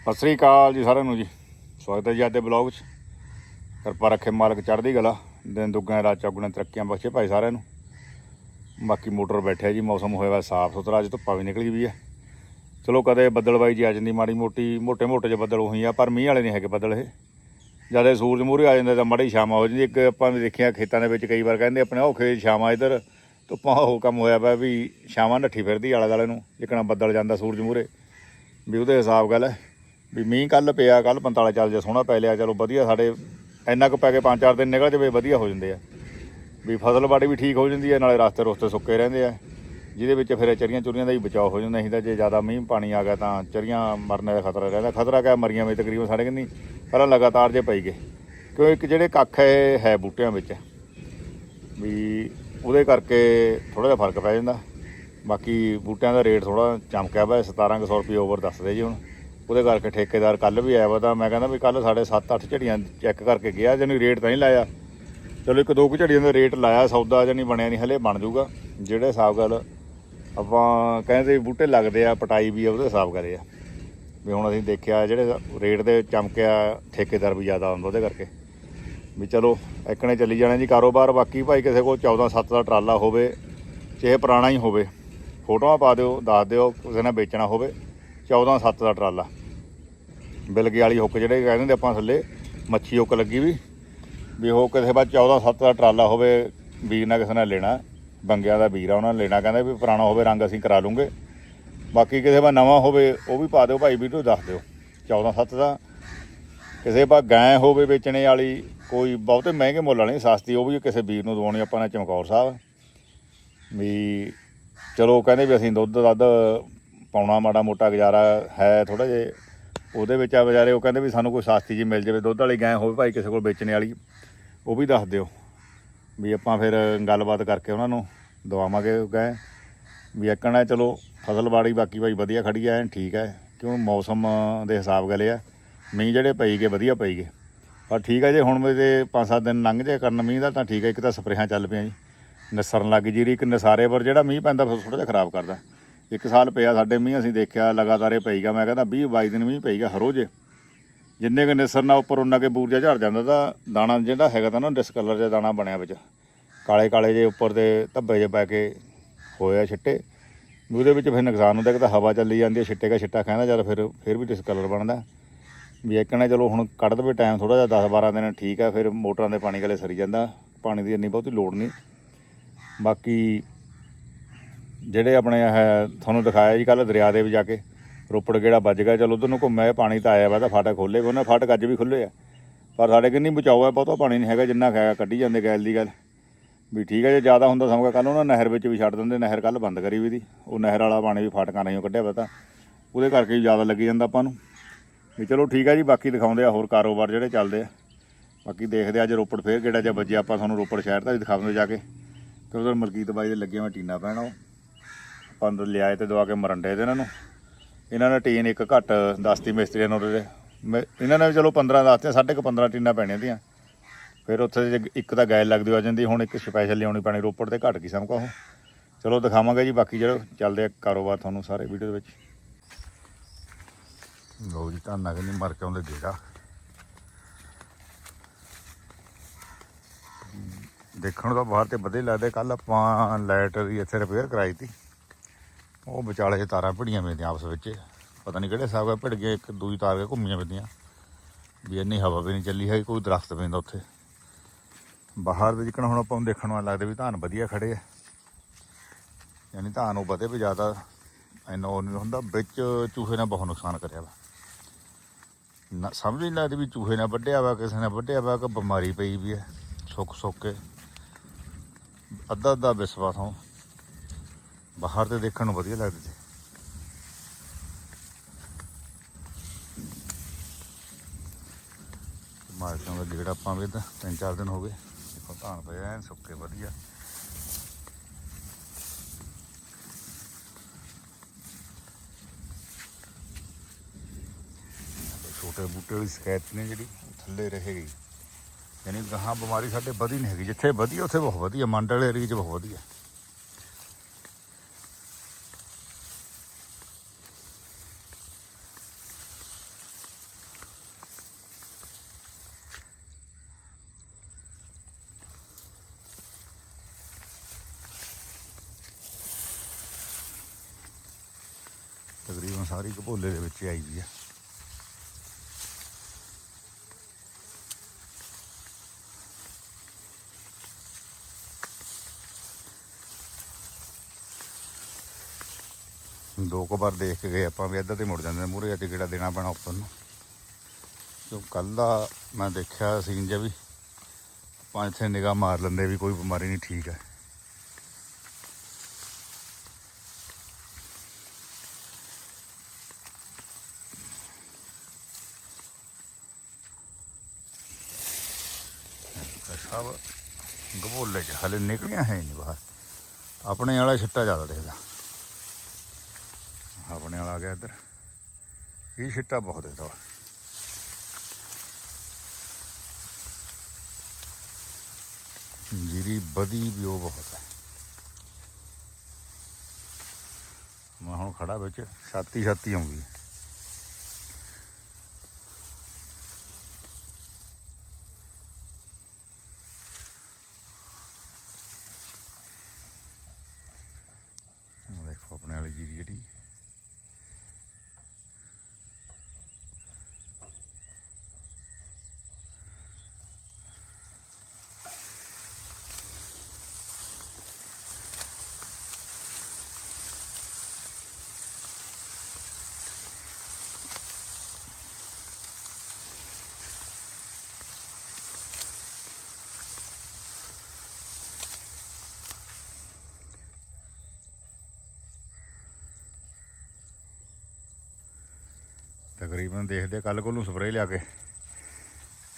ਸਤਿ ਸ੍ਰੀ ਅਕਾਲ ਜੀ ਸਾਰਿਆਂ ਨੂੰ ਜੀ। ਸਵਾਗਤ ਹੈ ਜੀ ਅੱਜ ਦੇ ਬਲੌਗ 'ਚ। ਕਿਰਪਾ ਰੱਖੇ ਮਾਲਕ ਚੜ੍ਹਦੀ ਗਲਾ ਦਿਨ ਦੁੱਗਾਂ, ਰਾਤ ਚੌਗੁਣਾ, ਤਰੱਕੀਆਂ ਬਖਸ਼ੇ ਭਾਈ ਸਾਰਿਆਂ ਨੂੰ। ਬਾਕੀ ਮੋਟਰ ਬੈਠਿਆ ਜੀ, ਮੌਸਮ ਹੋਇਆ ਵਾ ਸਾਫ਼ ਸੁਥਰਾ, ਅੱਜ ਧੁੱਪਾਂ ਵੀ ਨਿਕਲੀ ਵੀ ਹੈ ਚਲੋ ਕਦੇ ਬੱਦਲਬਾਈ ਜੀ ਆ ਜਾਂਦੀ, ਮਾੜੀ ਮੋਟੀ ਮੋਟੇ ਮੋਟੇ ਜਿਹੇ ਬੱਦਲ ਹੋਈ ਆ, ਪਰ ਮੀਂਹ ਵਾਲੇ ਨਹੀਂ ਹੈਗੇ ਬੱਦਲ ਇਹ। ਜਦੋਂ ਸੂਰਜ ਮੂਹਰੇ ਆ ਜਾਂਦਾ ਤਾਂ ਮਾੜੀ ਛਾਵਾਂ ਹੋ ਜਾਂਦੀ। ਇੱਕ ਆਪਾਂ ਨੇ ਦੇਖਿਆ ਖੇਤਾਂ ਦੇ ਵਿੱਚ ਕਈ ਵਾਰ ਕਹਿੰਦੇ ਆਪਣੇ ਉਹ ਖੇਤ ਛਾਵਾਂ ਇਧਰ, ਧੁੱਪਾਂ ਉਹ ਕੰਮ ਹੋਇਆ ਪਿਆ ਵੀ ਛਾਵਾਂ ਨੱਠੀ ਫਿਰਦੀ ਆਲੇ ਦੁਆਲੇ ਨੂੰ। ਜਿੱਕਣਾ ਬੱਦਲ ਜਾਂਦਾ ਸੂਰਜ ਮੂਹਰੇ। ਵੀ ਉਹਦੇ ਹਿਸਾਬ ਗੱਲ ਹੈ। ਵੀ ਮੀਂਹ ਕੱਲ ਪਿਆ ਕੱਲ 45 ਚੱਲ ਜੇ ਸੋਹਣਾ ਪੈ ਲਿਆ, ਚਲੋ ਵਧੀਆ ਸਾਡੇ ਇੰਨਾ ਕੁ ਪੈ ਕੇ ਪੰਜ ਚਾਰ ਦਿਨ ਨਿਕਲ ਜਾਵੇ, ਵਧੀਆ ਹੋ ਜਾਂਦੇ ਆ। ਵੀ ਫਸਲ ਬਾੜੀ ਵੀ ਠੀਕ ਹੋ ਜਾਂਦੀ ਹੈ ਨਾਲੇ ਰਸਤੇ ਰੋਸਤੇ ਸੁੱਕੇ ਰਹਿੰਦੇ ਆ। ਜਿਹਦੇ ਵਿੱਚ ਫਿਰ ਚਰੀਆਂ ਚੁਰੀਆਂ ਦਾ ਹੀ ਬਚਾਅ ਹੋ ਜਾਂਦਾ ਨਹੀਂ ਤਾਂ ਜੇ ਜ਼ਿਆਦਾ ਮੀਂਹ ਪਾਣੀ ਆ ਗਿਆ ਤਾਂ ਚਰੀਆਂ ਮਰਨ ਦਾ ਖਤਰਾ ਰਹਿੰਦਾ। ਖਤਰਾ ਕਿਆ, ਮਰੀਆਂ ਵੀ ਤਕਰੀਬਨ ਸਾਡੇ ਕਿ ਪਹਿਲਾਂ ਲਗਾਤਾਰ ਜੇ ਪਈ ਗਏ। ਕਿਉਂ ਇੱਕ ਜਿਹੜੇ ਕੱਖ ਹੈ ਹੈ ਬੂਟਿਆਂ ਵਿੱਚ, ਵੀ ਉਹਦੇ ਕਰਕੇ ਥੋੜਾ ਜਿਹਾ ਫ਼ਰਕ ਪੈ ਜਾਂਦਾ। ਬਾਕੀ ਬੂਟਿਆਂ ਦਾ ਰੇਟ ਥੋੜਾ ਚਮਕਿਆ ਵਾ 1700 ਰੁਪਏ ਓਵਰ ਦੱਸਦੇ ਜੀ ਹੁਣ। ਉਹਦੇ ਕਰਕੇ ਠੇਕੇਦਾਰ ਕੱਲ ਵੀ ਆਇਆ ਵਾ ਤਾਂ ਮੈਂ ਕਹਿੰਦਾ ਵੀ ਕੱਲ ਸਾਡੇ 7-8 ਝੜੀਆਂ ਚੈੱਕ ਕਰਕੇ ਗਿਆ ਜਾਨੀ ਰੇਟ ਤਾਂ ਹੀ ਲਾਇਆ। ਚਲੋ ਇੱਕ ਦੋ ਕੁ ਝੜੀਆਂ ਦਾ ਰੇਟ ਲਾਇਆ, ਸੌਦਾ ਜਾਨੀ ਬਣਿਆ ਨਹੀਂ ਹਲੇ, ਬਣ ਜਾਊਗਾ। ਜਿਹੜੇ ਹਿਸਾਬ ਗੱਲ ਆਪਾਂ ਕਹਿੰਦੇ ਬੂਟੇ ਲੱਗਦੇ ਆ, ਪਟਾਈ ਵੀ ਆ, ਉਹਦੇ ਹਿਸਾਬ ਕਰੇ ਆ। ਵੀ ਹੁਣ ਅਸੀਂ ਦੇਖਿਆ ਜਿਹੜੇ ਰੇਟ ਦੇ ਚਮਕਿਆ, ਠੇਕੇਦਾਰ ਵੀ ਜ਼ਿਆਦਾ ਆਉਂਦਾ ਉਹਦੇ ਕਰਕੇ। ਵੀ ਚਲੋ ਇੱਕਣੇ ਚੱਲੀ ਜਾਣਾ ਜੀ ਕਾਰੋਬਾਰ, ਬਾਕੀ ਭਾਈ ਕਿਸੇ ਕੋਲ 14 7 ਦਾ ਟਰਾਲਾ ਹੋਵੇ, ਚਾਹੇ ਪੁਰਾਣਾ ਹੀ ਹੋਵੇ, ਫੋਟੋਆਂ ਪਾ ਦਿਓ, ਦੱਸ ਦਿਓ, ਕਿਸੇ ਨੇ ਵੇਚਣਾ ਹੋਵੇ 14 7 ਦਾ ਟਰਾਲਾ। ਬਿਲਗੇ ਵਾਲੀ ਹੁੱਕ ਜਿਹੜੇ ਕਹਿੰਦੇ ਨੇ ਆਪਾਂ ਥੱਲੇ, ਮੱਛੀ ਹੁੱਕ ਲੱਗੀ ਵੀ ਵੀ ਉਹ ਕਿਸੇ ਬਾਅਦ 14 7 ਦਾ ਟਰਾਲਾ ਹੋਵੇ, ਵੀਰ ਨਾਲ ਕਿਸੇ ਨਾਲ ਲੈਣਾ, ਬੰਗਿਆਂ ਦਾ ਵੀਰ ਆ, ਉਹਨਾਂ ਨੇ ਲੈਣਾ, ਕਹਿੰਦੇ ਵੀ ਪੁਰਾਣਾ ਹੋਵੇ, ਰੰਗ ਅਸੀਂ ਕਰਾ ਲੂੰਗੇ। ਬਾਕੀ ਕਿਸੇ ਬਾਅਦ ਨਵਾਂ ਹੋਵੇ, ਉਹ ਵੀ ਪਾ ਦਿਓ ਭਾਈ ਵੀਡੀਓ ਦੱਸ ਦਿਓ 14 7 ਦਾ। ਕਿਸੇ ਬਾਅਦ ਗਾਂ ਹੋਵੇ ਵੇਚਣੇ ਵਾਲੀ, ਕੋਈ ਬਹੁਤੇ ਮਹਿੰਗੇ ਮੁੱਲ ਵਾਲੀ ਸਸਤੀ, ਉਹ ਵੀ ਕਿਸੇ ਵੀਰ ਨੂੰ ਦਵਾਉਣੀ, ਆਪਾਂ ਨੇ ਚਮਕੌਰ ਸਾਹਿਬ। ਵੀ ਚਲੋ, ਕਹਿੰਦੇ ਵੀ ਅਸੀਂ ਦੁੱਧ ਦੱਧ ਪਾਉਣਾ, ਮਾੜਾ ਮੋਟਾ ਗੁਜ਼ਾਰਾ ਹੈ ਥੋੜਾ ਜਿਹਾ ਉਹਦੇ ਵਿੱਚ ਆ ਵਿਚਾਰੇ, ਉਹ ਕਹਿੰਦੇ ਵੀ ਸਾਨੂੰ ਕੋਈ ਸਸਤੀ ਜੀ ਮਿਲ ਜਾਵੇ, ਦੁੱਧ ਵਾਲੀ ਗਾਂ ਹੋਵੇ ਭਾਈ ਕਿਸੇ ਕੋਲ ਵੇਚਣੇ ਵਾਲੀ, ਉਹ ਵੀ ਦੱਸ ਦਿਓ। ਵੀ ਆਪਾਂ ਫਿਰ ਗੱਲਬਾਤ ਕਰਕੇ ਉਹਨਾਂ ਨੂੰ ਦਵਾਵਾਂਗੇ ਗਾਂ। ਵੀ ਇੱਕਣਾ ਚਲੋ, ਫਸਲ ਫਸਲਬਾੜੀ ਬਾਕੀ ਭਾਈ ਵਧੀਆ ਖੜੀ ਐ ਠੀਕ ਹੈ ਕਿਉਂ ਮੌਸਮ ਦੇ ਹਿਸਾਬ ਗਲੇ ਆ। ਮੀਂਹ ਜਿਹੜੇ ਪਈ ਗਏ, ਵਧੀਆ ਪਈ ਗਏ। ਪਰ ਠੀਕ ਹੈ ਜੇ ਹੁਣ ਮੇਰੇ 5-7 ਦਿਨ ਲੰਘ ਜਾਏ ਕਰਨ ਮੀਂਹ ਦਾ, ਤਾਂ ਠੀਕ ਹੈ ਇੱਕ ਤਾਂ ਸਪਰੇਹਾਂ ਚੱਲ ਪਈਆਂ ਜੀ। ਨਿਸਰਨ ਲੱਗ ਜੀਰੀ, ਇੱਕ ਨਸਾਰੇ ਪਰ ਜਿਹੜਾ ਮੀਂਹ ਪੈਂਦਾ, ਫਿਰ ਥੋੜਾ ਜਿਹਾ ਖਰਾਬ ਕਰਦਾ। ਇੱਕ ਸਾਲ ਪਿਆ ਸਾਡੇ ਮੀਂਹ, ਅਸੀਂ ਦੇਖਿਆ ਲਗਾਤਾਰ ਇਹ ਪਈਗਾ ਮੈਂ ਕਹਿੰਦਾ 20 22 ਦਿਨ ਮੀਂਹ ਪਈਗਾ ਹਰ ਰੋਜ਼ ਜਿੰਨੇ ਕੁ ਨਿਸਰਨਾ ਉੱਪਰ ਉਹਨਾਂ ਕੇ ਬੂਰਜਾ ਝੜ ਜਾਂਦਾ ਤਾਂ ਦਾਣਾ ਜਿਹੜਾ ਹੈਗਾ ਤਾਂ ਨਾ ਡਿਸਕਲਰ ਜਿਹਾ ਦਾਣਾ ਬਣਿਆ ਵਿੱਚ। ਕਾਲੇ ਕਾਲੇ ਜੇ ਉੱਪਰ ਦੇ ਧੱਬੇ ਜੇ ਪੈ ਕੇ ਹੋਇਆ ਛਿੱਟੇ। ਵੀ ਉਹਦੇ ਵਿੱਚ ਫਿਰ ਨੁਕਸਾਨ ਹੁੰਦਾ ਕਿ ਤਾਂ ਹਵਾ ਚੱਲੀ ਜਾਂਦੀ ਹੈ, ਛਿੱਟੇ ਦਾ ਛਿੱਟਾ ਕਹਿੰਦਾ ਜਦ ਫਿਰ ਫਿਰ ਵੀ ਡਿਸਕਲਰ ਬਣਦਾ। ਵੀ ਇੱਕਣਾ ਚਲੋ ਹੁਣ ਕੱਢ ਦਵੇ ਟਾਈਮ ਥੋੜਾ ਜਿਹਾ 10 12 ਦਿਨ ਠੀਕ ਆ ਫਿਰ ਮੋਟਰਾਂ ਦੇ ਪਾਣੀ ਗਲੇ ਸਰੀ ਜਾਂਦਾ। ਪਾਣੀ ਦੀ ਇੰਨੀ ਬਹੁਤੀ ਲੋੜ ਨਹੀਂ। ਬਾਕੀ ਜਿਹੜੇ ਆਪਣੇ ਇਹ ਤੁਹਾਨੂੰ ਦਿਖਾਇਆ ਜੀ ਕੱਲ ਦਰਿਆ ਦੇ ਵਿੱਚ ਜਾ ਕੇ, ਰੋਪੜ ਗੇੜਾ ਵੱਜ ਗਿਆ, ਚਲੋ ਉਧਰ ਨੂੰ ਘੁੰਮਿਆ ਪਾਣੀ ਤਾਂ ਆਇਆ ਵਾ ਤਾਂ ਫਾਟਕ ਖੋਲੇ ਉਹਨਾਂ ਫਾਟਕ ਅੱਜ ਵੀ ਖੁੱਲੇ ਆ। ਪਰ ਸਾਡੇ ਕਿੰਨੀ ਬਚਾਓ ਹੈ ਬਹੁਤਾ ਪਾਣੀ ਨਹੀਂ ਹੈਗਾ, ਜਿੰਨਾ ਹੈਗਾ ਕੱਢੀ ਜਾਂਦੇ ਗੈਲ ਦੀ ਗੱਲ। ਵੀ ਠੀਕ ਹੈ ਜੇ ਜ਼ਿਆਦਾ ਹੁੰਦਾ ਸਮਝਾ ਕੱਲ ਉਹਨਾਂ ਨਹਿਰ ਵਿੱਚ ਵੀ ਛੱਡ ਦਿੰਦੇ, ਨਹਿਰ ਕੱਲ ਬੰਦ ਕਰੀ ਵੀ ਦੀ। ਉਹ ਨਹਿਰ ਵਾਲਾ ਪਾਣੀ ਵੀ ਫਾਟਕਾਂ ਨਹੀਂ ਕੱਢਿਆ ਵਾ ਤਾਂ, ਉਹਦੇ ਕਰਕੇ ਵੀ ਜ਼ਿਆਦਾ ਲੱਗੀ ਜਾਂਦਾ ਆਪਾਂ ਨੂੰ। ਵੀ ਚਲੋ ਠੀਕ ਹੈ ਜੀ, ਬਾਕੀ ਦਿਖਾਉਂਦੇ ਆ ਹੋਰ ਕਾਰੋਬਾਰ ਜਿਹੜੇ ਚੱਲਦੇ ਆ। ਬਾਕੀ ਦੇਖਦੇ ਅੱਜ ਰੋਪੜ ਫੇਰ ਕਿਹੜਾ ਜਿਹਾ ਵੱਜਿਆ, ਆਪਾਂ ਤੁਹਾਨੂੰ ਰੋਪੜ ਸ਼ਹਿਰ ਦਾ ਵੀ ਦਿਖਾਉਂਦੇ ਜਾ ਕੇ। ਤੇ ਉਧਰ ਮਲਕੀਤ ਬਾਈ ਦੇ ਲੱਗੇ ਮੈਂ ਟੀਨਾ ਪੈਣਾ ਉਹ। ਆਪਾਂ ਲਿਆਏ ਤੇ ਦਵਾ ਕੇ ਮਰੰਡੇ ਤੇ ਇਹਨਾਂ ਨੂੰ। ਇਹਨਾਂ ਨੇ ਟੀਨ ਇੱਕ ਘੱਟ ਦਸਤੀ ਮਿਸਤਰੀਆਂ ਨੂੰ ਉਹਦੇ ਇਹਨਾਂ ਨੇ ਵੀ ਚਲੋ 15 ਦੱਸਤੇ ਸਾਢੇ ਕੁ 15 ਟੀਨਾਂ ਪੈਣੀਆਂ ਦੀਆਂ ਫਿਰ ਉੱਥੇ ਇੱਕ ਤਾਂ ਗੈਲ ਲੱਗਦੀ ਹੋ ਜਾਂਦੀ, ਹੁਣ ਇੱਕ ਸਪੈਸ਼ਲ ਲਿਆਉਣੀ ਪੈਣੀ ਰੋਪੜ ਤੇ ਘੱਟ ਗਈ ਸਮ ਉਹ। ਚਲੋ ਦਿਖਾਵਾਂਗੇ ਜੀ, ਬਾਕੀ ਜਿਹੜੇ ਚੱਲਦੇ ਆ ਕਾਰੋਬਾਰ ਤੁਹਾਨੂੰ ਸਾਰੇ ਵੀਡੀਓ ਦੇ ਵਿੱਚ। ਲੋ ਜੀ, ਧਾਨਾ ਕਿ ਨਹੀਂ ਮਰ ਕੇ ਆਉਂਦੇ ਗੇੜਾ ਦੇਖਣ ਨੂੰ ਬਾਹਰ ਤੇ ਵਧੀਆ ਲੱਗਦੇ ਕੱਲ ਆਪਾਂ ਲਾਈਟ ਦੀ ਇੱਥੇ ਰਿਪੇਅਰ ਕਰਾਈ ਤੀ। ਉਹ ਵਿਚਾਲੇ ਤਾਰਾਂ ਭਿੜੀਆਂ ਪੈਂਦੀਆਂ ਆਪਸ ਵਿੱਚ। ਪਤਾ ਨਹੀਂ ਕਿਹੜੇ ਹਿਸਾਬ ਨਾਲ ਭਿੜ ਗਏ, ਇੱਕ ਦੂਜੀ ਤਾਰ ਕੇ ਘੁੰਮੀਆਂ ਪੈਂਦੀਆਂ ਵੀ ਇੰਨੀ ਹਵਾ ਵੀ ਨਹੀਂ ਚੱਲੀ ਹੈਗੀ, ਕੋਈ ਦਰਖਤ ਪੈਂਦਾ ਉੱਥੇ। ਬਾਹਰ ਦੇ ਜਿੱਕਣ ਹੁਣ ਆਪਾਂ ਨੂੰ ਦੇਖਣ ਨੂੰ ਲੱਗਦਾ ਵੀ ਧਾਨ ਵਧੀਆ ਖੜੇ ਆ। ਯਾਨੀ ਧਾਨ ਉਹ ਵਧੇ ਵੀ ਜ਼ਿਆਦਾ, ਇੰਨਾ ਉਹ ਨਹੀਂ ਹੁੰਦਾ, ਵਿੱਚ ਚੂਹੇ ਨੇ ਬਹੁਤ ਨੁਕਸਾਨ ਕਰਿਆ ਵਾ। ਨਾ, ਸਮਝ ਨਹੀਂ ਲੱਗਦੀ ਵੀ ਚੂਹੇ ਨੇ ਵੱਢਿਆ ਵਾ, ਕਿਸੇ ਨੇ ਵੱਢਿਆ ਵਾ, ਕਿ ਬਿਮਾਰੀ ਪਈ ਵੀ ਹੈ ਸੁੱਕ ਸੁੱਕ ਕੇ। ਅੱਧਾ ਅੱਧਾ ਵਿਸਵਾ ਤੋਂ ਬਾਹਰ ਤੇ ਦੇਖਣ ਨੂੰ ਵਧੀਆ ਲੱਗਦੇ ਸੀ ਮਾਰਕਾਂ ਦਾ ਜਿਹੜਾ ਆਪਾਂ ਵੀ ਤਾਂ ਤਿੰਨ ਚਾਰ ਦਿਨ ਹੋ ਗਏ। ਦੇਖੋ, ਧਾਨ ਪਏ ਐਨ ਸੁੱਕੇ, ਵਧੀਆ। ਛੋਟੇ ਬੂਟੇ ਦੀ ਸ਼ਿਕਾਇਤ ਨੇ ਜਿਹੜੀ ਉਹ ਥੱਲੇ ਰਹੇਗੀ। ਯਾਨੀ ਗਾਹਾਂ ਬਿਮਾਰੀ ਸਾਡੇ ਵਧੀ ਨਹੀਂ ਹੈਗੀ, ਜਿੱਥੇ ਵਧੀ ਉੱਥੇ ਬਹੁਤ ਵਧੀਆ ਮੰਡਲ ਏਰੀਆ 'ਚ ਬਹੁਤ ਵਧੀਆ। ਸਾਰੀ ਘਪੋਲੇ ਦੇ ਵਿੱਚ ਆਈ ਵੀ ਆ। ਦੋ ਕੁ ਵਾਰ ਦੇਖ ਕੇ ਗਏ ਆਪਾਂ ਵੀ ਇੱਧਰ ਤੇ ਮੁੜ ਜਾਂਦੇ ਨੇ। ਮੂਹਰੇ ਅੱਜ ਕਿਹੜਾ ਦੇਣਾ ਪੈਣਾ ਉੱਪਰ ਨੂੰ। ਕਿਉਂ ਕੱਲ ਦਾ ਮੈਂ ਦੇਖਿਆ ਸੀਨ ਜਿਹਾ ਵੀ ਪੰਜ ਇੱਥੇ ਨਿਗਾਹ ਮਾਰ ਲੈਂਦੇ ਵੀ ਕੋਈ ਬਿਮਾਰੀ ਨਹੀਂ ਠੀਕ ਹੈ। ਸਭ ਗਬੋਲੇ ਚ, ਹਲੇ ਨਿਕਲਿਆ ਹੈ ਨਹੀਂ ਬਾਹਰ। ਆਪਣੇ ਵਾਲਾ ਛਿੱਟਾ ਜ਼ਿਆਦਾ ਦੇਖਦਾ। ਆਪਣੇ ਵਾਲਾ ਆ ਗਿਆ ਇੱਧਰ। ਇਹ ਛਿੱਟਾ ਬਹੁਤ ਦੇਖਦਾ ਵਾ। ਜੀਰੀ ਬਦੀ ਵੀ ਉਹ ਬਹੁਤ ਹੈ। ਮੈਂ ਹੁਣ ਖੜਾ ਵਿੱਚ ਛਾਤੀ ਛਾਤੀ ਆਉਂਦੀ ਹੈ ਉਹ ਦੇਖੋ ਤਕਰੀਬਨ ਦੇਖਦੇ ਕੱਲ ਕੋਲ ਨੂੰ ਸਪਰੇਅ ਲਿਆ ਕੇ।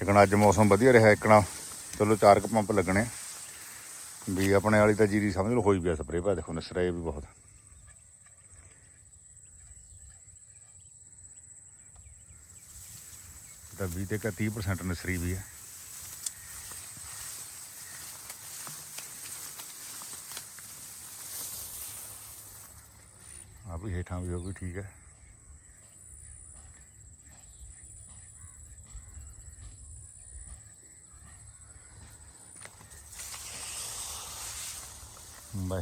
ਇਕਣਾ ਅੱਜ ਮੌਸਮ ਵਧੀਆ ਰਿਹਾ ਇਕਣਾ ਚਲੋ ਚਾਰ ਕੁ ਪੰਪ ਲੱਗਣੇ। ਵੀ ਆਪਣੇ ਵਾਲੀ ਤਾਂ ਜੀਰੀ ਸਮਝ ਲਓ, ਹੋਈ ਪਿਆ ਸਪਰੇਅ ਪਾ ਦੇਖੋ ਨਸਰਾਏ ਵੀ ਬਹੁਤ। ਇਹ ਤਾਂ 20 ਤੇ ਕਾ 30% ਨਸਰੀ ਵੀ ਹੈ ਆ ਵੀ ਹੇਠਾਂ ਵੀ ਉਹ ਵੀ ਠੀਕ ਹੈ।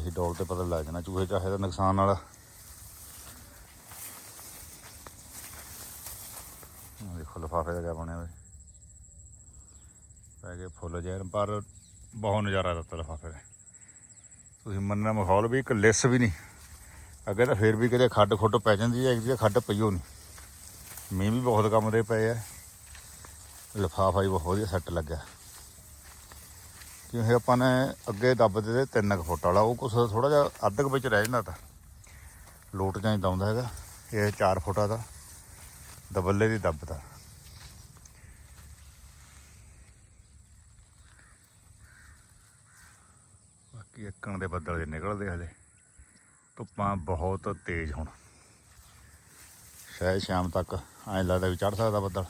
ਬਾਹੀ ਡੋਲ ਤੇ ਪਤਾ ਲੱਗ ਜਾਣਾ ਚੂਹੇ ਚਾਹੇ ਦਾ ਨੁਕਸਾਨ ਵਾਲਾ। ਦੇਖੋ ਲਫਾਫੇ ਦਾ ਕਿਆ ਬਣਿਆ ਵੇ ਪੈ ਗਏ ਫੁੱਲ ਜੈਨ, ਪਰ ਬਹੁਤ ਨਜ਼ਾਰਾ ਦਿੱਤਾ ਲਫਾਫੇ ਦਾ ਤੁਸੀਂ ਮੰਨਣਾ ਮਾਹੌਲ ਵੀ ਇੱਕ ਲਿਸ ਵੀ ਨਹੀਂ। ਅੱਗੇ ਤਾਂ ਫੇਰ ਵੀ ਕਿਤੇ ਖੱਡ ਖੁੱਡ ਪੈ ਜਾਂਦੀ ਹੈ, ਇੱਕ ਇਹਦੀ ਖੱਡ ਪਈਓ ਨਹੀਂ ਮੀਂਹ ਵੀ ਬਹੁਤ ਕੰਮ ਦੇ ਪਏ ਆ। ਲਫਾਫਾ ਹੀ ਬਹੁਤ ਵਧੀਆ ਸੈੱਟ ਲੱਗਿਆ। ਕਿਉਂਕਿ ਆਪਾਂ ਨੇ ਅੱਗੇ ਦੱਬਦੇ ਤੇ 3 ਫੁੱਟ ਵਾਲਾ, ਉਹ ਕੁਛ ਥੋੜਾ ਜਿਹਾ ਅੱਧ ਕੁ ਵਿੱਚ ਰਹਿ ਜਾਂਦਾ ਤਾਂ। ਲੋਟ ਜਾਂ ਹੀ ਦਉਂਦਾ ਹੈਗਾ, ਇਹ 4 ਫੁੱਟਾ ਦਾ ਦਬੱਲੇ ਦੀ ਦੱਬਦਾ ਬਾਕੀ ਇੱਕਣ ਦੇ ਬੱਦਲ ਜੇ ਨਿਕਲਦੇ ਹਲੇ ਧੁੱਪਾਂ ਬਹੁਤ ਤੇਜ਼ ਹੁਣ। ਸ਼ਾਇਦ ਸ਼ਾਮ ਤੱਕ, ਐਂ ਲੱਗਦਾ ਵੀ ਚੜ ਸਕਦਾ ਬੱਦਲ।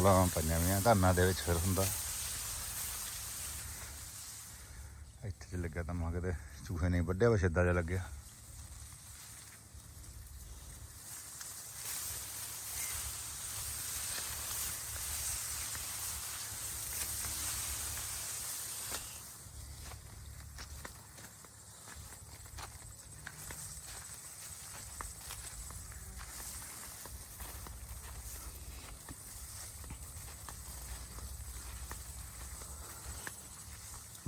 ਚੱਪਲਾਂ ਪਈਆਂ ਵੀਆਂ ਧਾਨਾਂ ਦੇ ਵਿੱਚ ਫਿਰ ਹੁੰਦਾ। ਇੱਥੇ ਜੇ ਲੱਗਿਆ ਤਾਂ ਮਾਂ ਕਿਤੇ ਚੂਹੇ ਨੇ ਵੱਢਿਆ ਵਾ, ਸਿੱਧਾ ਜਿਹਾ ਲੱਗਿਆ।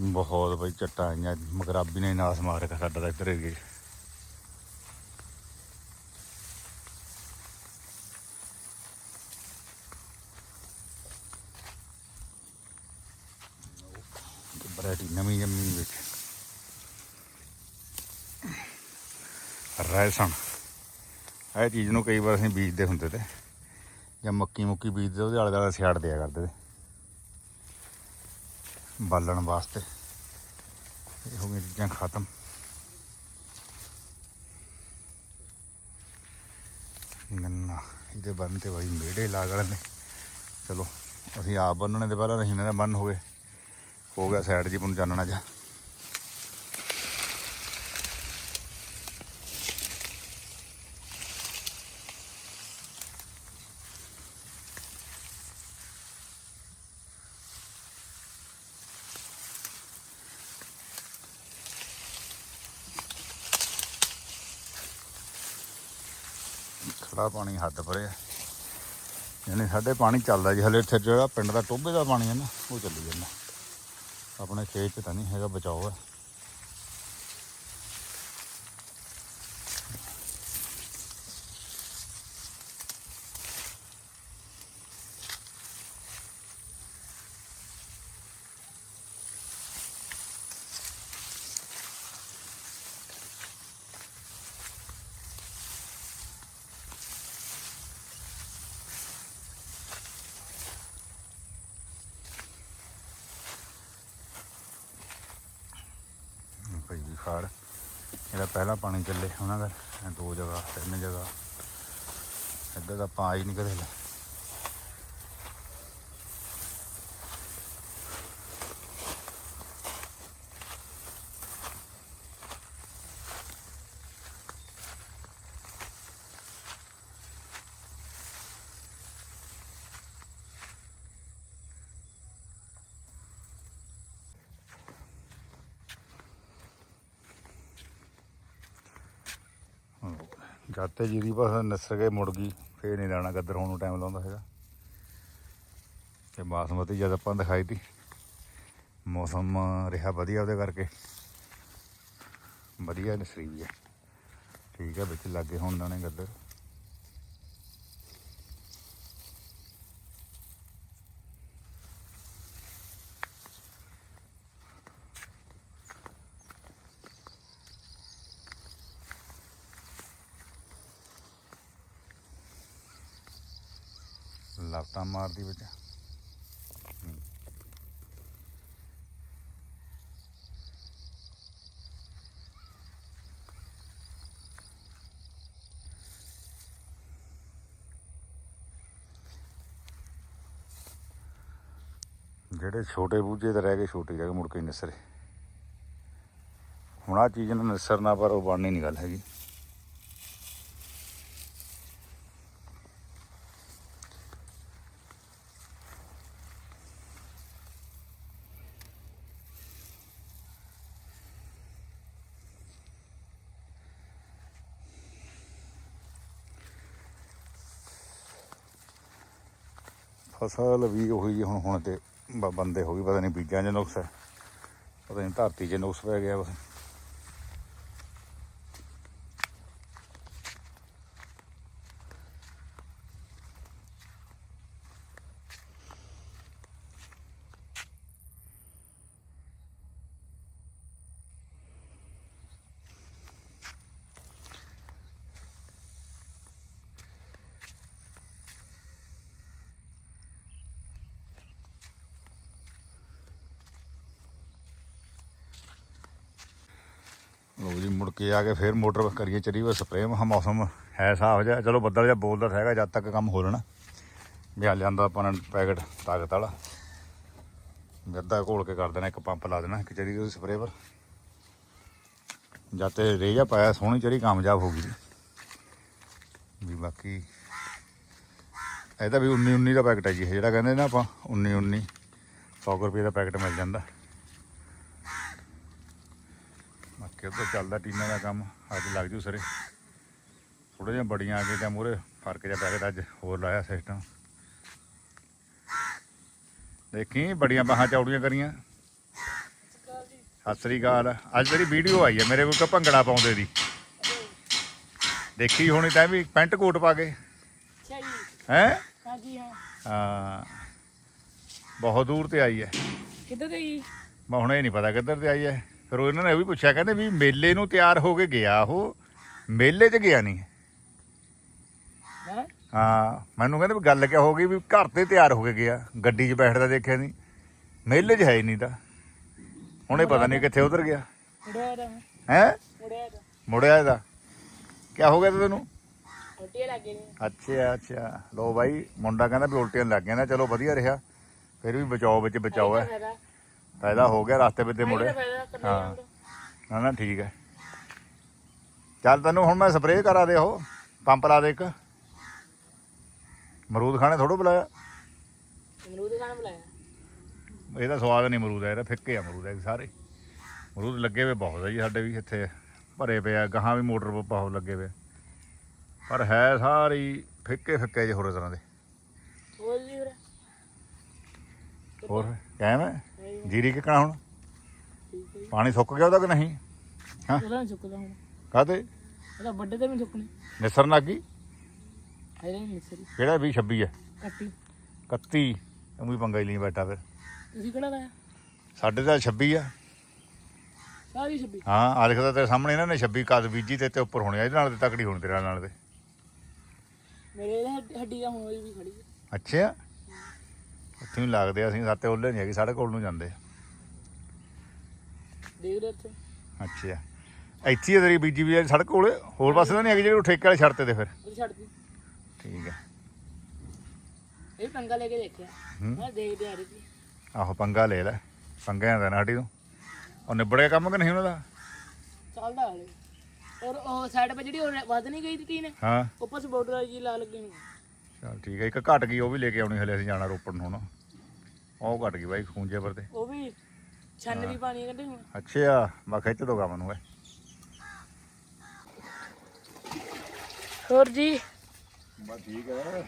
ਬਹੁਤ ਬਈ ਚੱਟਾਂ ਆਈਆਂ, ਮਗਰਾਬੀ ਨੇ ਨਾਸ ਮਾਰ ਰੱਖਿਆ ਸਾਡਾ ਤਾਂ ਇੱਧਰ ਏਰੀਏ ਵੈਰਾਈਟੀ ਨਵੀਂ ਜੰਮੀ ਵਿੱਚ ਰੈਸਣ ਇਹ ਚੀਜ਼ ਨੂੰ ਕਈ ਵਾਰ ਅਸੀਂ ਬੀਜਦੇ ਹੁੰਦੇ ਤੇ, ਜਾਂ ਮੱਕੀ ਮੁੱਕੀ ਬੀਜਦੇ, ਉਹਦੇ ਆਲੇ ਦੁਆਲੇ ਸਿਆੜ ਦਿਆ ਕਰਦੇ ਤੇ। ਬਾਲਣ ਵਾਸਤੇ। ਇਹੋ ਹੋ ਗਈਆਂ ਚੀਜ਼ਾਂ ਖਤਮ। ਗੰਨਾ, ਇਹਦੇ ਬੰਨ ਤੇ ਬਾਈ ਮੇੜੇ ਲਾਗ ਨੇ। ਚਲੋ, ਅਸੀਂ ਆਪ ਬੰਨਣੇ ਦੇ ਪਹਿਲਾਂ ਨਹੀਂ ਨਾ ਬੰਨ ਹੋ ਗਏ। ਹੋ ਗਿਆ ਸਾਈਡ ਜੀ ਨੂੰ ਚਾਨਣਾ ਜਾ। ਖੜਾ ਪਾਣੀ ਹੱਦ ਪਰੇ ਆ ਯਾਨੀ ਸਾਡੇ ਪਾਣੀ ਚੱਲਦਾ ਜੀ, ਹਲੇ ਇੱਥੇ ਜਿਹੜਾ ਪਿੰਡ ਦਾ ਟੋਭੇ ਦਾ ਪਾਣੀ ਹੈ ਨਾ, ਉਹ ਚੱਲੀ ਜਾਂਦਾ। ਆਪਣੇ ਖੇਤ 'ਚ ਤਾਂ ਨਹੀਂ ਹੈਗਾ ਬਚਾਓ ਹੈ ਭਾਈ ਜੀ ਖਾੜ। ਜਿਹੜਾ ਪਹਿਲਾ ਪਾਣੀ ਚੱਲੇ ਉਹਨਾਂ ਦਾ ਦੋ ਜਗ੍ਹਾ, ਤਿੰਨ ਜਗ੍ਹਾ। ਇੱਧਰ ਤਾਂ ਪਾ ਹੀ ਨਹੀਂ ਕਦੇ ਲੈ ਜਦ ਤੇ ਜੀਰੀ ਬਸ ਨਸਰ ਕੇ ਮੁੜ ਗਈ, ਫੇਰ ਨਹੀਂ ਲੈਣਾ ਗੱਦਰ, ਹੋਣ ਨੂੰ ਟਾਈਮ ਲਾਉਂਦਾ ਹੈਗਾ। ਤੇ ਬਾਸਮਤੀ ਜਦ ਆਪਾਂ ਦਿਖਾਈ ਤੀ, ਮੌਸਮ ਰਿਹਾ ਵਧੀਆ ਉਹਦੇ ਕਰਕੇ। ਵਧੀਆ ਨਸਰੀ ਹੈ। ਠੀਕ ਹੈ, ਵਿੱਚ ਲੱਗੇ ਹੁਣ ਦਾਣੇ ਗੱਦਰ। ਲਾਤਾਂ ਮਾਰਦੀ ਵਿੱਚ। ਜਿਹੜੇ ਛੋਟੇ ਬੂਝੇ ਤੇ ਰਹਿ ਗਏ ਛੋਟੀ ਜਗ੍ਹਾ ਮੁੜ ਕੇ ਨਿਸਰੇ। ਹੁਣ ਆ ਚੀਜ਼ ਨਾਲ ਨਿਸਰਨਾ ਪਰ ਉਹ ਬਣਨੀ ਨਹੀਂ ਗੱਲ ਹੈਗੀ। ਫਸਲ ਵੀ ਉਹੀ ਜੀ ਹੁਣ ਹੁਣ ਤੇ ਬ- ਬੰਦੇ ਹੋ ਗਈ ਪਤਾ ਨਹੀਂ ਬੀਜਾਂ 'ਚ ਨੁਕਸ ਹੈ, ਪਤਾ ਨਹੀਂ ਧਰਤੀ 'ਚ ਨੁਕਸ ਪੈ ਗਿਆ ਬਸ ਜੀ, ਮੁੜ ਕੇ ਆ ਕੇ ਫੇਰ ਮੋਟਰ ਕਰੀਏ ਚਰੀ ਵਾ, ਸਪਰੇਅ ਮਹਾ ਮੌਸਮ ਹੈ ਸਾਫ਼ ਜਿਹਾ। ਚਲੋ, ਬੱਦਲ ਜਿਹਾ ਬੋਲਦਾ ਤਾਂ ਹੈਗਾ, ਜਦ ਤੱਕ ਕੰਮ ਹੋ ਲੈਣਾ ਵੀ ਆ ਲਿਆਂਦਾ ਆਪਾਂ ਨੇ ਪੈਕਟ, ਤਾਕਤ ਵਾਲਾ। ਵੀ ਅੱਧਾ ਘੋਲ ਕੇ ਕਰ ਦੇਣਾ, ਇੱਕ ਪੰਪ ਲਾ ਦੇਣਾ, ਇੱਕ ਚਰੀ ਦੀ ਸਪਰੇਅ ਪਰ। ਜਦ ਤੇ ਰੇਜਾ ਪਾਇਆ, ਸੋਹਣੀ ਚਰੀ ਕਾਮਯਾਬ ਹੋ ਗਈ। ਵੀ ਬਾਕੀ ਇਹਦਾ ਵੀ 19 19 ਦਾ ਪੈਕਟ ਹੈ ਜੀ, ਇਹ ਜਿਹੜਾ ਕਹਿੰਦੇ ਨਾ ਆਪਾਂ 19 19 100 ਰੁਪਏ ਦਾ ਪੈਕਟ ਮਿਲ ਜਾਂਦਾ। ਬਾਕੀ ਉੱਧਰ ਚੱਲਦਾ ਟੀਨਾਂ ਦਾ ਕੰਮ ਅੱਜ ਲੱਗ ਜੂ ਸਰੇ। ਥੋੜੇ ਜਿਹਾ ਬੜੀਆਂ ਆ ਗਏ ਜਾਂ ਮੂਰੇ ਫ਼ਰਕ ਜਿਹਾ ਪੈ ਗਿਆ ਅੱਜ ਹੋਰ ਲਾਇਆ ਸਿਸਟਮ ਦੇਖੀ ਬੜੀਆਂ ਬਾਹਾਂ ਚੌੜੀਆਂ ਕਰੀਆਂ। ਸਤਿ ਸ੍ਰੀ ਅਕਾਲ। ਅੱਜ ਤੇਰੀ ਵੀਡੀਓ ਆਈ ਹੈ ਮੇਰੇ ਕੋਲ ਕਿ ਭੰਗੜਾ ਪਾਉਂਦੇ ਦੀ। ਦੇਖੀ ਹੋਣੀ ਤਾਂ ਵੀ ਪੈਂਟ ਕੋਟ ਪਾ ਕੇ। ਹੈ? ਹਾਂ ਬਹੁਤ ਦੂਰ ਤੇ ਆਈ ਹੈ। ਕਿੱਧਰ ਤੇ ਜੀ ਮੈਂ ਹੁਣ ਨਹੀਂ ਪਤਾ ਕਿੱਧਰ ਤੇ ਆਈ ਹੈ। ਫਿਰ ਉਹ ਇਹਨਾਂ ਨੇ ਇਹ ਵੀ ਪੁੱਛਿਆ ਕਹਿੰਦੇ ਵੀ ਮੇਲੇ ਨੂੰ ਤਿਆਰ ਹੋ ਕੇ ਗਿਆ ਉਹ ਮੇਲੇ 'ਚ ਗਿਆ ਨਹੀਂ। ਹਾਂ ਮੈਨੂੰ ਕਹਿੰਦੇ ਵੀ ਗੱਲ ਕਿਆ ਹੋ ਗਈ ਵੀ ਘਰ ਤੇ ਤਿਆਰ ਹੋ ਕੇ ਗਿਆ ਗੱਡੀ 'ਚ ਬੈਠਦਾ ਦੇਖਿਆ ਨਹੀਂ ਮੇਲੇ 'ਚ ਹੈ ਹੀ ਨਹੀਂ ਤਾਂ। ਹੁਣ ਪਤਾ ਨਹੀਂ ਕਿੱਥੇ ਉਧਰ ਗਿਆ। ਹੈ? ਮੁੜਿਆ ਦਾ ਇਹਦਾ। ਕਿਆ ਹੋ ਗਿਆ ਤੈਨੂੰ? ਹੱਟੇ ਲੱਗੇ ਨੇ ਅੱਛਾ ਅੱਛਾ। ਲੋ ਬਾਈ ਮੁੰਡਾ ਕਹਿੰਦਾ ਵੀ ਉਲਟੀਆਂ ਲੱਗ ਗਈਆਂ ਨਾ ਚਲੋ ਵਧੀਆ ਰਿਹਾ। ਫਿਰ ਵੀ ਬਚਾਓ ਵਿੱਚ ਬਚਾਓ ਹੈ। ਫਾਇਦਾ ਫਾਇਦਾ ਹੋ ਗਿਆ ਰਸਤੇ ਵਿੱਚ ਮੁੜੇ ਹਾਂ। ਨਾ ਨਾ ਠੀਕ ਹੈ। ਚੱਲ ਤੈਨੂੰ ਹੁਣ ਮੈਂ ਸਪਰੇਅ ਕਰਾ ਦੇ ਉਹ ਪੰਪ ਲਾ ਦੇ ਇੱਕ। ਮਰੂਦ ਖਾਣੇ ਥੋੜੋ ਬੁਲਾਇਆ। ਅਮਰੂਦ ਖਾਣ ਬੁਲਾਇਆ। ਇਹਦਾ ਸਵਾਦ ਨਹੀਂ ਅਮਰੂਦ ਦਾ ਇਹਦਾ ਫਿੱਕੇ ਆ ਅਮਰੂਦ ਹੈ ਸਾਰੇ। ਅਮਰੂਦ ਲੱਗੇ ਹੋਏ ਬਹੁਤ ਆ ਜੀ ਸਾਡੇ ਵੀ ਇੱਥੇ ਭਰੇ ਪਏ ਆ ਗਾਹਾਂ ਵੀ ਮੋਟਰ ਬਹੁਤ ਲੱਗੇ ਪਏ ਪਰ ਹੈ ਸਾਰੀ ਫਿੱਕੇ ਫਿੱਕੇ ਜਿਹੇ ਹੋਰ ਤਰ੍ਹਾਂ ਦੇ। ਹੋਰ ਜੀ ਹੋਰ ਕਾਇਮ ਹੈ ਜੀਰੀ ਕਿਕਣਾ ਹੁਣ? ਠੀਕ ਹੈ ਜੀ। ਪਾਣੀ ਸੁੱਕ ਗਿਆ ਉਹਦਾ ਕਿ ਨਹੀਂ? ਉਹਦਾ ਸੁੱਕਦਾ ਹੁਣ। ਕਾਹਤੇ? ਉਹਦਾ ਵੱਡੇ ਤੇ ਵੀ ਸੁੱਕਣੇ। ਨਿਸਰਨ ਲੱਗੀ ਹੈਗਾ ਨਹੀਂ ਮਿਸਰੀ ਕਿਹੜਾ ਵੀ 26 ਹੈ ਕੱਟੀ 31 ਉਹ ਪੰਗਾ ਹੀ ਨਹੀਂ ਬੈਠਾ ਫਿਰ। ਤੁਸੀਂ ਕਿਹੜਾ ਲਾਇਆ? ਸਾਡੇ ਤਾਂ 26 ਆ। ਸਾਰੀ ਛੱਬੀ? ਹਾਂ ਆ ਲਿਖਦਾ ਤੇਰੇ ਸਾਹਮਣੇ ਇਹਨਾਂ ਨੇ 26 ਕਦ ਬੀਜੀ ਤੇ ਤੇ ਉੱਪਰ ਹੋਣੀ ਆ, ਇਹਦੇ ਨਾਲ ਤੇ ਤਕੜੀ ਹੋਣੀ ਤੇਰੇ ਨਾਲ ਤੇ ਮੇਰੇ ਹੱਡੀ- ਹੱਡੀ ਦਾ ਹੁਣ ਵੀ ਖੜੀ ਹੈ ਅੱਛਾ। ਉੱਥੇ ਹੀ ਲੱਗਦੇ ਆ, ਅਸੀਂ ਸਾਤੇ ਉੱਲੇ ਨਹੀਂ ਹੈਗੇ ਸਾਡੇ ਕੋਲ ਨੂੰ ਜਾਂਦੇ ਆ। ਦੇਖ ਰਹੇ ਉੱਥੇ ਅੱਛਾ। ਇੱਥੇ ਹੀ ਆ ਤੇਰੀ ਬੀਜੀ ਵੀ ਸੜਕ ਕੋਲੇ ਹੋਰ ਪਾਸੇ ਤਾਂ ਨਹੀਂ ਹੈਗੀ ਜਿਹੜੀ ਉਹ ਠੇਕੇ ਵਾਲੇ ਛੱਡਤੇ ਤੇ ਫਿਰ। ਉਹ ਛੱਡਦੀ ਠੀਕ ਹੈ ਇਹ ਪੰਗਾ ਲੈ ਕੇ ਦੇਖਿਆ। ਹੂੰ। ਮੈਂ ਦੇਖਦੇ ਆ ਰਹੀ ਸੀ। ਆਹੋ ਪੰਗਾ ਲੈ ਲੈ। ਪੰਗਿਆਂ ਦਾ ਨਾਟੀ ਤੂੰ। ਉਹ ਨਿਬੜਿਆ ਕੰਮ ਕਿ ਨਹੀਂ ਉਹਨਾਂ ਦਾ? ਚੱਲਦਾ ਹਲੇ। ਔਰ ਉਹ ਸਾਈਡ 'ਤੇ ਜਿਹੜੀ ਉਹ ਵੱਧ ਨਹੀਂ ਗਈ ਤੀ ਨੇ ਹਾਂ। ਉੱਪਰ ਸੇ ਬਾਰਡਰ ਜੀ ਲਾ ਲੱਗੇ ਨੇ ਚਲ ਠੀਕ ਹੈ ਇੱਕ ਘਟ ਗਈ ਉਹ ਵੀ ਲੈ ਕੇ ਆਉਣੀ ਹਲੇ ਅਸੀਂ ਜਾਣਾ ਰੋਪੜ ਨੂੰ ਹੁਣ। ਉਹ ਘਟ ਗਈ ਬਾਈ ਖੂੰਜੇ ਪਰ ਤੇ ਉਹ ਵੀ ਛੰਨ ਵੀ ਪਾਣੀ ਕੱਢੇ ਹੁਣ। ਅੱਛਾ ਮੈਂ ਖਿੱਚ ਦੋ ਕੰਮ ਨੂੰ ਇਹ ਹੋਰ ਜੀ? ਬਸ ਠੀਕ ਹੈ।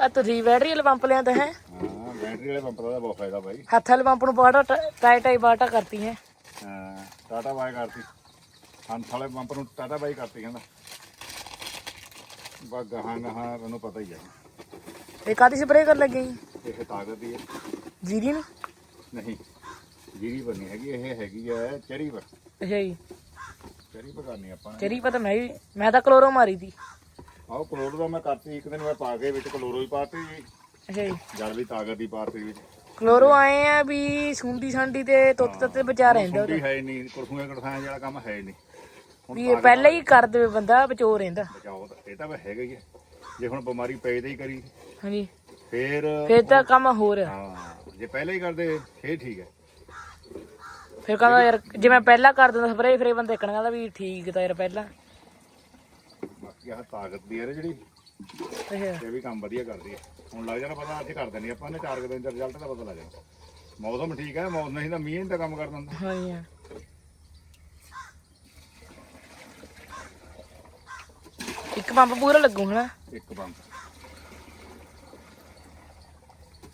ਆ ਤੁਸੀਂ ਬੈਟਰੀ ਵਾਲੇ ਪੰਪ ਲਿਆਂਦਾ ਹੈ? ਹਾਂ ਬੈਟਰੀ ਵਾਲੇ ਪੰਪ ਦਾ ਬਹੁਤ ਫਾਇਦਾ ਬਾਈ। ਹੱਥ ਵਾਲੇ ਪੰਪ ਨੂੰ ਬਾਟਾ ਟਾਈ ਟਾਈ ਬਾਟਾ ਕਰਤੀ ਹੈ। ਹਾਂ ਟਾਟਾ ਬਾਈ ਕਰਤੀ। ਹੰਸ ਵਾਲੇ ਪੰਪ ਨੂੰ ਟਾਟਾ ਬਾਈ ਕਰਤੀ ਕਹਿੰਦਾ। ਬਾ ਗਾਹਾਂ ਗਾਹਾਂ ਤੈਨੂੰ ਪਤਾ ਹੀ ਹੈ ਇਹ ਕਾਦੀ ਸਪਰੇਅ ਕਰ ਲੱਗੇ ਜੀ ਇਹ ਤਾਕਤ ਦੀ ਹੈ ਜੀਰੀ ਨੂੰ? ਨਹੀਂ ਜੀਰੀ ਨਹੀਂ ਹੈਗੀ ਇਹ ਹੈਗੀ ਹੈ ਚਰੀ ਪਰ। ਅੱਛਾ ਜੀ ਚਰੀ ਪਰ ਕਰਨੀ ਆਪਾਂ ਨੇ। ਚਰੀ ਪਤਾ ਮੈਂ ਵੀ ਮੈਂ ਤਾਂ ਕਲੋਰੋ ਮਾਰੀ ਤੀ ਆਹ ਕਲੋਰੋ ਦਾ ਮੈਂ ਕਰਤੀ ਇੱਕ ਦਿਨ ਮੈਂ ਪਾ ਕੇ ਵਿੱਚ ਕਲੋਰੋ ਹੀ ਪਾਤੀ ਅੱਛਾ ਜੀ ਜਲ ਵੀ ਤਾਕਤ ਦੀ ਪਾਤੀ ਵਿੱਚ। ਕਲੋਰੋ ਆਏ ਆ ਵੀ ਸੁੰਡੀ ਸਾਂਡੀ ਤੇ ਤੁੱਤ ਤੱਤੇ ਬਚਾ ਰਹਿੰਦਾ ਉਹਦਾ। ਸੁੰਡੀ ਹੈ ਨਹੀਂ ਕੁਰਖੂਆਂ ਕੜਸਾਂ ਜਿਹੜਾ ਕੰਮ ਹੈ ਨਹੀਂ। ਵੀ ਇਹ ਪਹਿਲਾਂ ਹੀ ਕਰ ਦੇਵੇ ਬੰਦਾ ਬਚੋ ਰਹਿੰਦਾ। ਬਚਾਓ ਤਾਂ ਇਹ ਤਾਂ ਵੀ ਹੈਗਾ ਹੀ ਹੈ ਜੇ ਹੁਣ ਬਿਮਾਰੀ ਪਏ ਤੇ ਹੀ ਕਰੀ। ਹਾਂਜੀ। ਫੇਰ ਫੇਰ ਤਾਂ ਕੰਮ ਹੋਰ ਆ। ਹਾਂ ਜੇ ਪਹਿਲਾਂ ਹੀ ਕਰਦੇ ਫੇਰ ਠੀਕ ਹੈ ਫਿਰ ਕਹਿੰਦਾ ਯਾਰ ਜੇ ਮੈਂ ਪਹਿਲਾਂ ਕਰ ਦਿੰਦਾ ਸਪਰੇਅ ਫਿਰ ਇਹ ਬੰਦਾ ਦੇਖਣਾ ਕਹਿੰਦਾ ਵੀ ਠੀਕ ਤਾਂ ਯਾਰ ਪਹਿਲਾਂ। ਬਾਕੀ ਆਹ ਤਾਕਤ ਦੀ ਹੈ ਨਾ ਜਿਹੜੀ ਅੱਛਾ। ਇਹ ਵੀ ਕੰਮ ਵਧੀਆ ਕਰਦੀ ਹੈ ਹੁਣ ਲੱਗ ਜਾਣਾ ਪਤਾ ਅੱਜ ਕਰ ਦੇਣੀ ਆਪਾਂ ਨੇ ਚਾਰ ਕੁ ਦਿਨ ਦਾ ਰਿਜ਼ਲਟ ਦਾ ਪਤਾ ਲੱਗ ਜਾਣਾ। ਮੌਸਮ ਠੀਕ ਹੈ ਮੌਸਮ ਨਹੀਂ ਤਾਂ ਮੀਂਹ ਨਹੀਂ ਤਾਂ ਕੰਮ ਕਰ ਦਿੰਦਾ। ਹਾਂਜੀ। ਹਾਂ ਇੱਕ ਪੰਪ ਪੂਰਾ ਲੱਗੂ ਹਨਾ? ਇੱਕ ਪੰਪ।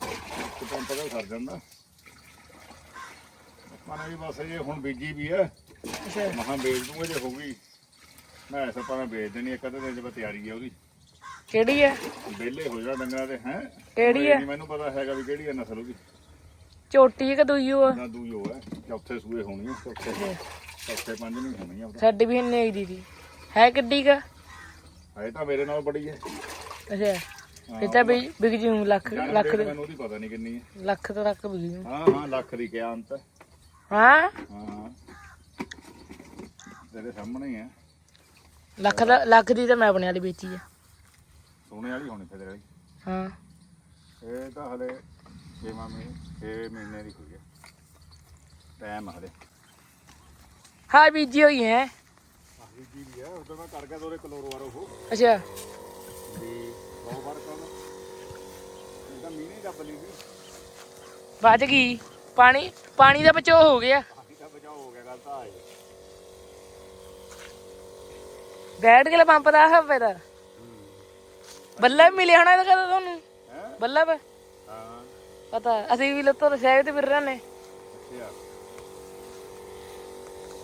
ਇੱਕ ਪੰਪ ਦਾ ਸਰ ਜਾਂਦਾ। ਆਪਾਂ ਨੇ ਵੀ ਬਸ ਇਹ ਹੁਣ ਬੀਜੀ ਵੀ ਹੈ ਅੱਛਾ। ਮਹਾਂ ਵੇਚ ਦੂੰਗਾ ਜੇ ਹੋਊਗੀ। ਮੈਂ ਐਸਾ ਆਪਾਂ ਨੇ ਵੇਚ ਦੇਣੀ ਇੱਕ ਅੱਧੇ ਦਿਨ ਚ ਬਸ ਤਿਆਰੀ ਹੈ ਉਹਦੀ। ਕਿਹੜੀ ਹੈ ਵਿਹਲੇ ਹੋ ਜਾਣਾ ਡੰਗਰਾਂ ਦੇ ਹੈ? ਕਿਹੜੀ ਹੈ ਮੈਨੂੰ ਪਤਾ ਹੈਗਾ ਵੀ ਕਿਹੜੀ ਹੈ ਨਸਲ ਉਹਦੀ। ਝੋਟੀ ਕਿ ਦੂਈ ਉਹ? ਆ? ਨਾ ਦੂਈ ਉਹ ਹੈ ਚੌਥੇ ਸੂਏ ਹੋਣੀ ਹੈ ਚੌਥੇ। ਚੌਥੇ ਪੰਜ ਨਹੀਂ ਹੋਣੀ ਆ ਉਹਦਾ। ਸਾਡੀ ਵੀ ਇੰਨੀ ਆਈ ਦੀ ਸੀ ਹੈ ਕਿੱਡੀ ਕਾ? ਹਜੇ ਤਾਂ ਮੇਰੇ ਨਾਲ ਬੜੀ ਹੈ। ਅੱਛਾ। ਫਿਰ ਤਾਂ ਵੀ ਵਿਕ ਜੂ ਲੱਖ ਲੱਖ ਦੇ ਮੈਨੂੰ ਉਹਦੀ ਪਤਾ ਨਹੀਂ ਕਿੰਨੀ ਹੈ। ਲੱਖ ਤੋਂ ਤੱਕ ਵਿਕ ਜੂ। ਹਾਂ ਹਾਂ ਲੱਖ ਦੀ ਕਿਆ ਅੰਤ ਹੈ ਹਾਂ। ਤੇਰੇ ਸਾਹਮਣੇ ਹੀ ਹੈ। ਲੱਖ ਦਾ ਲੱਖ ਦੀ ਤਾਂ ਮੈਂ ਆਪਣੇ ਵਾਲੀ ਵੇਚੀ ਆ। ਸੋਨੇ ਵਾਲੀ ਹੋਣੀ ਫਿਰ ਵਾਲੀ। ਹਾਂ। ਇਹ ਤਾਂ ਹਲੇ 6 ਮਹੀਨੇ 6 ਮਹੀਨੇ ਦੀ ਹੋਈ ਹੈ। ਟਾਈਮ ਹਲੇ। ਹਾਂ ਬੀਜੀ ਹੋਈ ਹੈ। ਉਦੋਂ ਮੈਂ ਕਰ ਗਿਆ ਤੋਰੇ ਕਲੋਰੋ ਵਾਰੋ ਉਹ। ਅੱਛਾ। ਵੀ ਬਹੁਤ ਵਾਰ ਕਰ ਇਹਦਾ ਮੀਨੇ ਦਾ ਬਲੀ ਵੀ ਵੱਜ ਗਈ। ਪਾਣੀ ਪਾਣੀ ਦਾ ਬਚਾਓ ਹੋ ਗਿਆ। ਬਚਾਓ ਹੋ ਗਿਆ ਗੱਲ ਤਾਂ ਬੈਠ ਕੇ ਪੰਪ ਦਾ ਆ ਫਾਇਦਾ ਬੱਲਾ ਵੀ ਮਿਲਿਆ ਹੋਣਾ ਇਹਦਾ ਕਦੋਂ ਤੁਹਾਨੂੰ ਹੈ? ਬੱਲਾ ਵਾ? ਹਾਂ। ਪਤਾ ਅਸੀਂ ਵੀ ਲੱਤੋਂ ਰਸਾਇ ਤੇ ਫਿਰ ਰਹੇ ਨੇ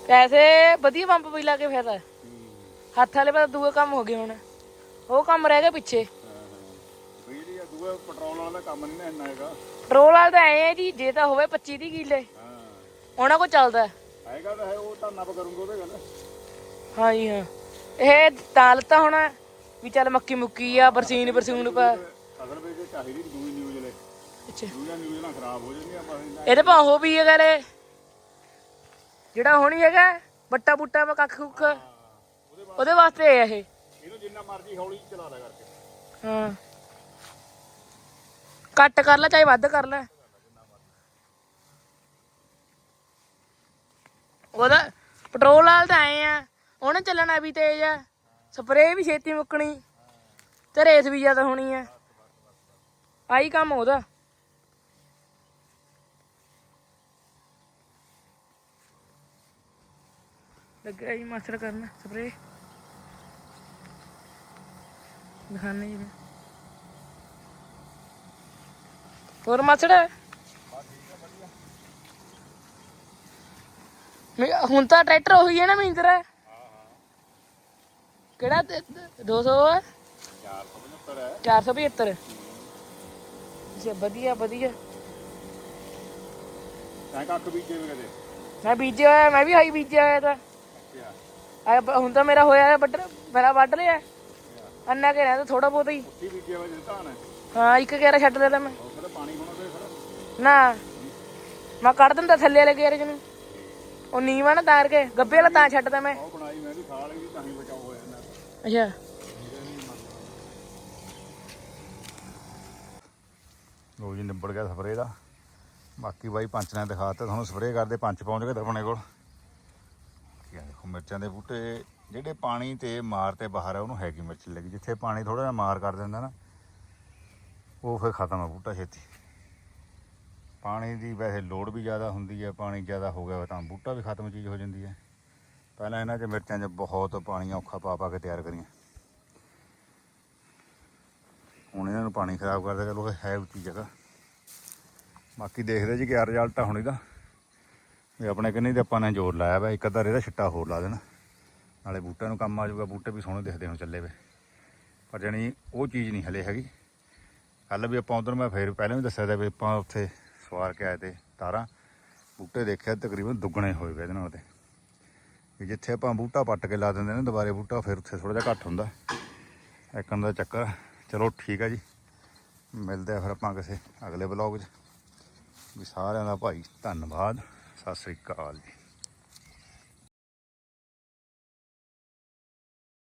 ਪੈਸੇ ਵਧੀਆ ਪੰਪ ਵੀ ਲਾ ਕੇ ਫਾਇਦਾ ਹੱਥ ਵਾਲੇ ਪਤਾ ਦੂਏ ਕੰਮ ਹੋ ਗਏ ਹੁਣ। ਉਹ ਕੰਮ ਰਹਿ ਗਿਆ ਪਿੱਛੇ। ਬਿਜਲੀ ਆ ਦੂਆ ਪੈਟਰੋਲ ਵਾਲਾ ਕੰਮ ਨਹੀਂ ਨਾ ਇੰਨਾ ਹੈਗਾ। ਪੈਟਰੋਲ ਵਾਲਾ ਤਾਂ ਐ ਹੈ ਜੀ ਜੇ ਤਾਂ ਹੋਵੇ 25 ਦੀ ਕਿੱਲੇ। ਹਾਂ। ਉਹਨਾਂ ਕੋਲ ਚੱਲਦਾ ਹੈ। ਹੈਗਾ ਤਾਂ ਹੈ ਉਹ ਤਾਂ ਨੱਪ ਕਰੂੰਗਾ ਉਹਦੇ ਗੱਲ ਹਾਂ ਜੀ ਹਾਂ। ਇਹ ਤਾਂ ਲੱਤਾ ਹੋਣਾ ਵੀ ਚੱਲ ਮੱਕੀ ਮੁੱਕੀ ਆ ਬਰਸੀਨ ਬਰਸੂਨ ਪਾ ਅਸਲ ਵਿੱਚ ਇਹ ਚਾਹੀਦੀ ਨੀ ਦੂਈ ਨਿਊਜ਼ ਲੈ ਅੱਛਾ। ਦੂਜਾ ਨਿਊਜ਼ ਨਾਲ ਖਰਾਬ ਹੋ ਜਾਂਦੀਆਂ ਪਰ ਇੰਨਾ ਇਹਦੇ ਪਾ ਉਹ ਵੀ ਹੈਗਾ ਰੇ। ਜਿਹੜਾ ਹੋਣੀ ਹੈਗਾ ਬੱਟਾ ਬੁੱਟਾ ਵਾ ਕੱਖ ਕੁੱਖ ਉਹਦੇ ਵਾਸਤੇ ਹੈ ਇਹ। ਇਹਨੂੰ ਜਿੰਨਾ ਮਰਜ਼ੀ ਹੌਲੀ ਚਲਾ ਲਿਆ ਕਰਕੇ। ਹਾਂ। ਕੱਟ ਕਰ ਲੈ ਚਾਹੇ ਵੱਧ ਕਰ ਲੈ। ਉਹਦਾ ਪੈਟਰੋਲ ਵਾਲ ਤਾਂ ਆਏ ਆ ਉਹਨੇ ਚੱਲਣਾ ਵੀ ਤੇਜ਼ ਆ। ਸਪਰੇ ਵੀ ਛੇਤੀ ਮੁੱਕਣੀ ਤੇ ਰੇਸ ਵੀ ਜ਼ਿਆਦਾ ਹੋਣੀ ਆ। ਆਈ ਕੰਮ ਉਹਦਾ। ਲੱਗਿਆ ਜੀ ਮਾਸਟਰ ਕਰਨਾ ਸਪਰੇਅ। ਦਿਖਾਣੇ ਜੀ ਹੋਰ ਮਾਸੜ ਮੈਂ ਹੁਣ ਤਾਂ ਟਰੈਕਟਰ ਉਹੀ ਹੈ ਨਾ ਮਹਿੰਦਰਾ ਕਿਹੜਾ 200 ਹੈ 475 ਜੀ ਵਧੀਆ ਵਧੀਆ। ਤੈਂ ਕੱਖ ਬੀਜੇ ਵੀ ਕਦੇ ਮੈਂ ਬੀਜਿਆ ਹੋਇਆ ਮੈਂ ਵੀ ਹਾਈ ਬੀਜਿਆ ਹੋਇਆ ਤਾਂ। ਅੱਛਾ। ਹੁਣ ਤਾਂ ਮੇਰਾ ਹੋਇਆ ਹੈ ਵੱਢ ਮੇਰਾ ਵੱਢ ਲਿਆ। ਅੰਨਾ ਕੇ ਰਹਿੰਦਾ ਥੋੜਾ ਬਹੁਤ ਹੀ। ਵਾ ਧਾਨ ਹਾਂ। ਇੱਕ ਗੇਰਾ ਛੱਡ ਦੇਦਾ ਮੈਂ। ਉਹ ਕਹਿੰਦਾ ਪਾਣੀ ਹੋਣਾ ਤੇ ਫਿਰ ਨਾ ਮੈਂ ਕੱਢ ਦਿੰਦਾ ਥੱਲੇ ਵਾਲੇ ਗੇਰੇ ਨੂੰ। ਉਹ ਨੀਵਾ ਨਾ ਤਾਰ ਕੇ ਗੱਬੇ ਵਾਲਾ ਤਾਂ ਛੱਡਦਾ ਮੈਂ। ਉਹ ਬਣਾਈ ਮੈਂ ਵੀ ਖਾ ਲਈ ਤਾਂ ਹੀ ਬਚਾਓ ਹੋ ਜਾਂਦਾ ਅੱਛਾ। ਲੋ ਜੀ ਨਿਬੜ ਗਿਆ ਸਪਰੇਅ ਦਾ। ਬਾਕੀ ਬਾਈ ਪੰਚ ਨੇ ਦਿਖਾਤਾ ਤੁਹਾਨੂੰ ਸਪਰੇਅ ਕਰਦੇ ਪੰਚ ਪਹੁੰਚ ਗਏ ਆਪਣੇ ਕੋਲ। ਕੀ ਆ ਦੇਖੋ ਮਿਰਚਾਂ ਦੇ ਬੂਟੇ। ਜਿਹੜੇ ਪਾਣੀ ਤੇ ਮਾਰ ਤੇ ਬਾਹਰ ਆ, ਉਹਨੂੰ ਹੈਗੀ ਮਿਰਚ ਲੱਗੀ। ਜਿੱਥੇ ਪਾਣੀ ਥੋੜਾ ਜਿਹਾ ਮਾਰ ਕਰ ਦਿੰਦਾ ਨਾ, ਉਹ ਫਿਰ ਖਤਮ ਆ ਬੂਟਾ ਛੇਤੀ। ਪਾਣੀ ਦੀ ਵੈਸੇ ਲੋੜ ਵੀ ਜ਼ਿਆਦਾ ਹੁੰਦੀ ਹੈ ਪਾਣੀ ਜ਼ਿਆਦਾ ਹੋ ਗਿਆ ਤਾਂ ਬੂਟਾ ਵੀ ਖਤਮ ਚੀਜ਼ ਹੋ ਜਾਂਦੀ ਹੈ ਪਹਿਲਾਂ ਇਹਨਾਂ 'ਚ ਮਿਰਚਾਂ 'ਚ ਬਹੁਤ ਪਾਣੀ ਔਖਾ ਪਾ ਪਾ ਕੇ ਤਿਆਰ ਕਰੀਆਂ। ਹੁਣ ਇਹਨਾਂ ਨੂੰ ਪਾਣੀ ਖਰਾਬ ਕਰਦਾ, ਚਲੋ ਇਹ ਹੈ ਉੱਚੀ ਜਗ੍ਹਾ। ਬਾਕੀ ਦੇਖਦੇ ਜੀ ਕਿਆ ਰਿਜ਼ਲਟ ਆ ਹੁਣ ਇਹਦਾ। ਵੀ ਆਪਣੇ ਕੰਨੀ ਤੇ ਆਪਾਂ ਨੇ ਜ਼ੋਰ ਲਾਇਆ ਵਾ, ਇੱਕ ਅੱਧਾ ਇਹਦਾ ਛਿੱਟਾ ਹੋਰ ਲਾ ਦੇਣਾ। ਨਾਲੇ ਬੂਟਿਆਂ ਨੂੰ ਕੰਮ ਆ ਜਾਊਗਾ, ਬੂਟੇ ਵੀ ਸੋਹਣੇ ਦਿਖਦੇ ਹੁਣ ਚੱਲੇ ਵੇ। ਪਰ ਜਾਣੀ ਉਹ ਚੀਜ਼ ਨਹੀਂ ਹਲੇ ਹੈਗੀ। ਕੱਲ ਵੀ ਆਪਾਂ ਉਧਰ, ਮੈਂ ਫੇਰ ਪਹਿਲਾਂ ਵੀ ਦੱਸਿਆ ਤਾਂ ਵੀ ਆਪਾਂ ਉੱਥੇ ਸਵਾਰ ਕੇ ਆਏ ਤੇ ਤਾਰਾਂ, ਬੂਟੇ ਦੇਖਿਆ ਤਕਰੀਬਨ ਦੁੱਗਣੇ ਹੋਏ ਵੇ ਇਹਦੇ ਨਾਲ ਵੀ ਜਿੱਥੇ ਆਪਾਂ ਬੂਟਾ ਪੱਟ ਕੇ ਲਾ ਦਿੰਦੇ ਨੇ, ਦੁਬਾਰੇ ਬੂਟਾ ਫਿਰ ਉੱਥੇ ਥੋੜਾ ਜਿਹਾ ਘੱਟ ਹੁੰਦਾ। ਇੱਕਨ ਦਾ ਚੱਕਰ ਚਲੋ ਠੀਕ ਹੈ ਜੀ। ਮਿਲਦੇ ਆ ਫਿਰ ਆਪਾਂ ਕਿਸੇ ਅਗਲੇ ਬਲੌਗ 'ਚ। ਵੀ ਸਾਰਿਆਂ ਦਾ ਭਾਈ ਧੰਨਵਾਦ। ਸਤਿ ਸ੍ਰੀ ਅਕਾਲ ਜੀ।